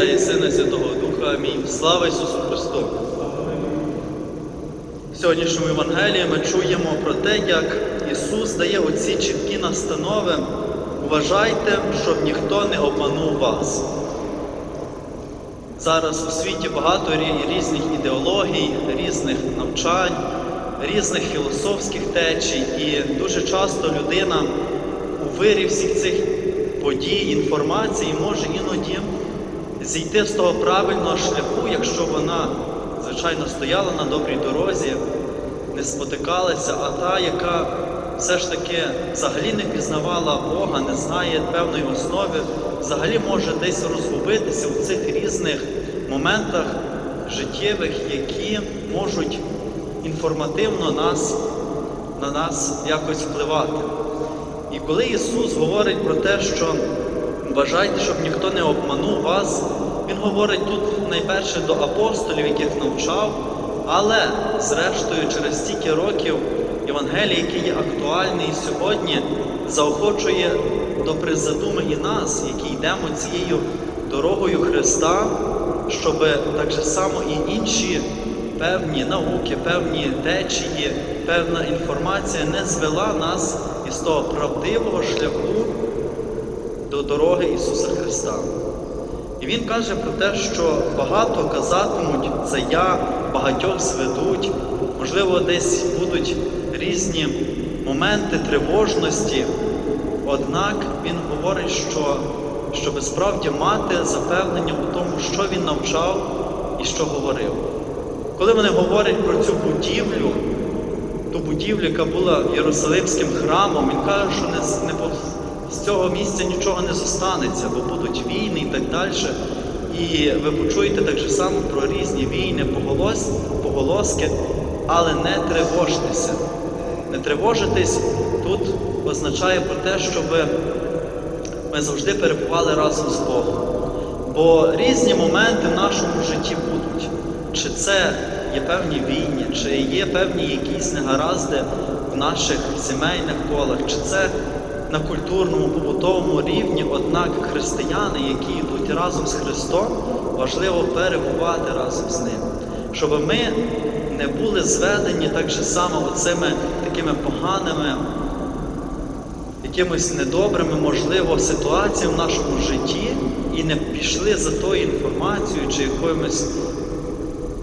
Отця і Сина і Святого Духа. Амінь. Слава Ісусу Христу! В сьогоднішньому Євангелії ми чуємо про те, як Ісус дає оці чіткі настанови. Вважайте, щоб ніхто не обманув вас. Зараз у світі багато різних ідеологій, різних навчань, різних філософських течій, і дуже часто людина у вирі всіх цих подій, інформації може іноді зійти з того правильного шляху, якщо вона, звичайно, стояла на добрій дорозі, не спотикалася, а та, яка все ж таки взагалі не пізнавала Бога, не знає певної основи, взагалі може десь розгубитися у цих різних моментах життєвих, які можуть інформативно нас, на нас якось впливати. І коли Ісус говорить про те, що бажайте, щоб ніхто не обманув вас, Він говорить тут найперше до апостолів, яких навчав, але зрештою через стільки років Євангелія, який є актуальний сьогодні, заохочує до призадуми і нас, які йдемо цією дорогою Христа, щоб так же само і інші певні науки, певні течії, певна інформація не звела нас із того правдивого шляху дороги Ісуса Христа. І Він каже про те, що багато казатимуть, це я, багатьох зведуть, можливо, десь будуть різні моменти тривожності. Однак Він говорить, що щоб справді мати запевнення у тому, що він навчав і що говорив. Коли вони говорять про цю будівлю, ту будівлю, яка була Єрусалимським храмом, він каже, що не, не з цього місця нічого не зостанеться, бо будуть війни і так далі. І ви почуєте так же само про різні війни, поголос, поголоски, але не тривожтеся. Не тривожитись тут означає про те, щоб ми завжди перебували разом з Богом. Бо різні моменти в нашому житті будуть. Чи це є певні війни, чи є певні якісь негаразди в наших сімейних колах, чи це на культурному, побутовому рівні, однак християни, які йдуть разом з Христом, важливо перебувати разом з Ним, щоб ми не були зведені так же само оцими такими поганими якимось недобрими, можливо, ситуаціями в нашому житті і не пішли за тою інформацією чи якоюсь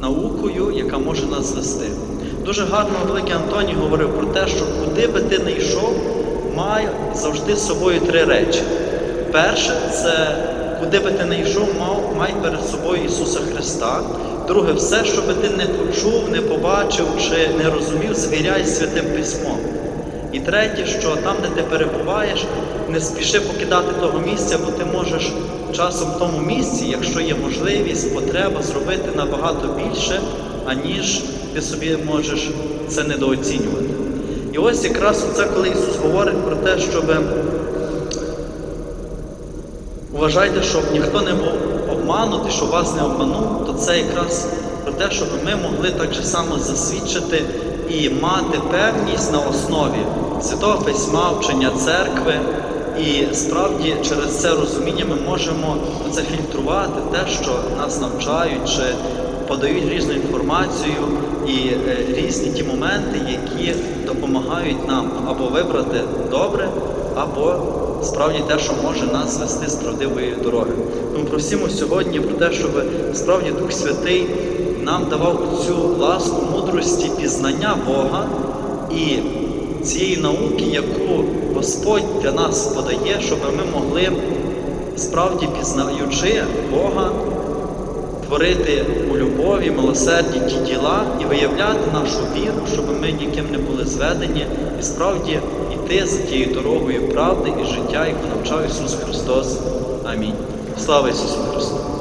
наукою, яка може нас звести. Дуже гарно великий Антоній говорив про те, що куди би ти не йшов, май завжди з собою три речі. Перше, це куди би ти не йшов, мав, май перед собою Ісуса Христа. Друге, все, що би ти не почув, не побачив чи не розумів, звіряй святим письмом. І третє, що там, де ти перебуваєш, не спіши покидати того місця, бо ти можеш часом в тому місці, якщо є можливість, потреба зробити набагато більше, аніж ти собі можеш це недооцінювати. І ось якраз це, коли Ісус говорить про те, щоб вважайте, щоб ніхто не був обманутий, щоб вас не обманув, то це якраз про те, щоб ми могли так же само засвідчити і мати певність на основі Святого Письма, вчення церкви. І справді через це розуміння ми можемо це фільтрувати, те, що нас навчають, чи подають різну інформацію і е, різні ті моменти, які допомагають нам або вибрати добре, або справді те, що може нас звести з правдивої дороги. Тому просимо сьогодні про те, щоб справді Дух Святий нам давав цю ласку мудрості пізнання Бога і цієї науки, яку Господь для нас подає, щоб ми могли справді пізнаючи Бога, творити у любові, милосерді ті діла і виявляти нашу віру, щоб ми ніким не були зведені, і справді йти за тією дорогою правди і життя, яку навчав Ісус Христос. Амінь. Слава Ісусу Христу!